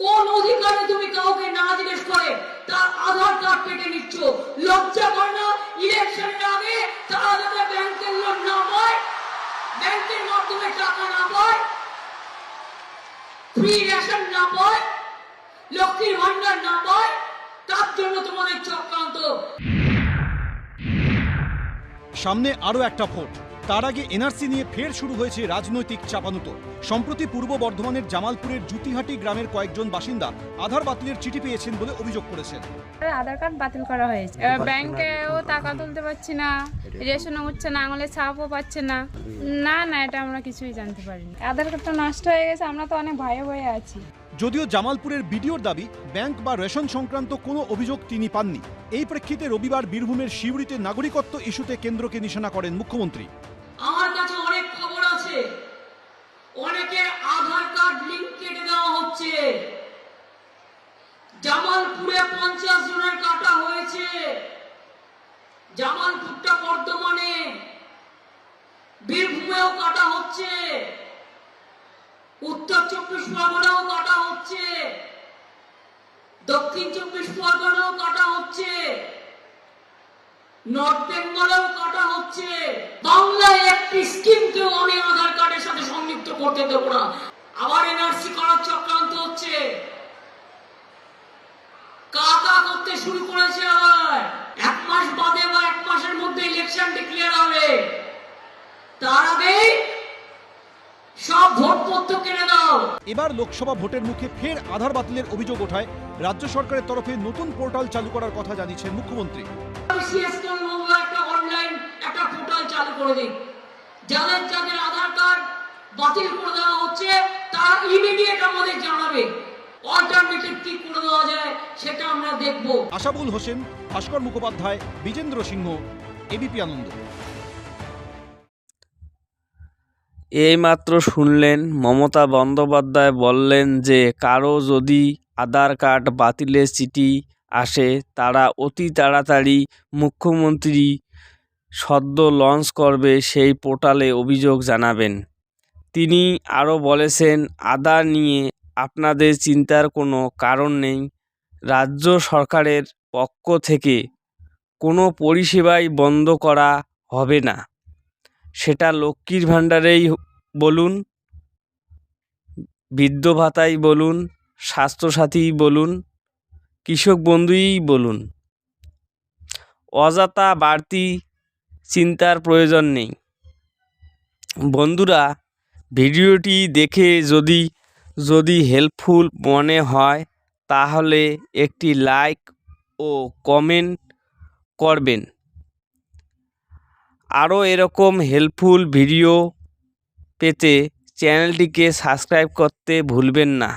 কোন অধিকারে তুমি কাউকে না জিজ্ঞেস করে, তার আধার কার্ড কেটে নিচ্ছ। লজ্জা করে না ইলেকশনের আগে যাতে ব্যাংকের লোন না পায়, ব্যাংকের মাধ্যমে টাকা না পায় ফ্রি রেশন না পায়, লক্ষ্মীর ভান্ডার না পায়, তার জন্য তোমাদের চক্রান্ত। সামনে আরও একটা ভোট। তার আগে এনআরসি নিয়ে ফের শুরু হয়েছে রাজনৈতিক চাপানুতো। সম্প্রতি পূর্ব বর্ধমানের জামালপুরের জুতিহাটি গ্রামের কয়েকজন বাসিন্দা আধার বাতিলের চিঠি পেয়েছেন বলে অভিযোগ করেছেন। আধার কার্ড বাতিল করা হয়েছে। ব্যাংকেও টাকা তুলতে পারছি না রেশনও উঠছে না আঙুলের ছাপও পাচ্ছে না। না না এটা আমরা কিছুই জানতে পারিনি। আধার কার্ডটা নষ্ট হয়ে গেছে আমরা তো অনেক ভয়ে ভয়ে আছি। যদিও জামালপুরের বিডিওর দাবি ব্যাংক বা রেশন সংক্রান্ত কোনো অভিযোগ তিনি পাননি। এই প্রেক্ষিতে রবিবার বীরভূমের শিউরিতে নাগরিকত্ব ইস্যুতে কেন্দ্রকে নিশানা করেন মুখ্যমন্ত্রী আমার কাছে অনেক খবর আছে অনেকে আধার কার্ড লিঙ্ক কেটে দেওয়া হচ্ছে জামালপুরে পঞ্চাশ জনের কাটা হয়েছে। জামালপুরটা বর্ধমানে। বীরভূমেও কাটা হচ্ছে। উত্তর চব্বিশ পরগনাও কাটা হচ্ছে। দক্ষিণ চব্বিশ পরগনাও কাটা হচ্ছে। নর্থ বেঙ্গলেও কাটা হচ্ছে। বাংলায় একটি স্কিমকেও আমি আধার কার্ডের সাথে সংযুক্ত করতে দেবো না। আবার এনআরসি করার চক্রান্ত হচ্ছে কাকা করতে শুরু করেছে আবার। এক মাস বাদে বা এক মাসের মধ্যে ইলেকশন ডিক্লেয়ার হবে। তার আগেই সব ভোটপত্র কেড়ে দাও এবার লোকসভা ভোটের মুখে ফের আধার বাতিলের অভিযোগ ওঠায় রাজ্য সরকারের তরফে নতুন পোর্টাল চালু করার কথা জানিয়েছেন মুখ্যমন্ত্রী। একটা অনলাইন একটা পোর্টাল চালু করে দিন যাদের যাদের আধার কার্ড বাতিল করে দেওয়া হচ্ছে তারা ইমিডিয়েট আমাদের জানাবে। অল্টারনেটিভ কি করে দেওয়া যায় সেটা আমরা দেখব। আশাবুল হোসেন ভাস্কর মুখোপাধ্যায় বিজেন্দ্র সিংহ এবিপি আনন্দ। এইমাত্র শুনলেন মমতা বন্দ্যোপাধ্যায় বললেন যে কারও যদি আধার কার্ড বাতিলের চিঠি আসে তারা অতি তাড়াতাড়ি মুখ্যমন্ত্রী সদ্য লঞ্চ করবে সেই পোর্টালে অভিযোগ জানাবেন। তিনি আরও বলেছেন আধার নিয়ে আপনাদের চিন্তার কোনো কারণ নেই। রাজ্য সরকারের পক্ষ থেকে কোনো পরিষেবাই বন্ধ করা হবে না। সেটা লক্ষ্মীর ভাণ্ডারেই বলুন, বৃদ্ধ ভাতাই বলুন, স্বাস্থ্যসাথীই বলুন, কৃষক বন্ধুই বলুন। অযথা বাড়তি চিন্তার প্রয়োজন নেই। বন্ধুরা, ভিডিওটি দেখে যদি যদি হেল্পফুল মনে হয়, তাহলে একটি লাইক ও কমেন্ট করবেন। আরও এরকম হেল্পফুল ভিডিও পেতে চ্যানেলটিকে সাবস্ক্রাইব করতে ভুলবেন না।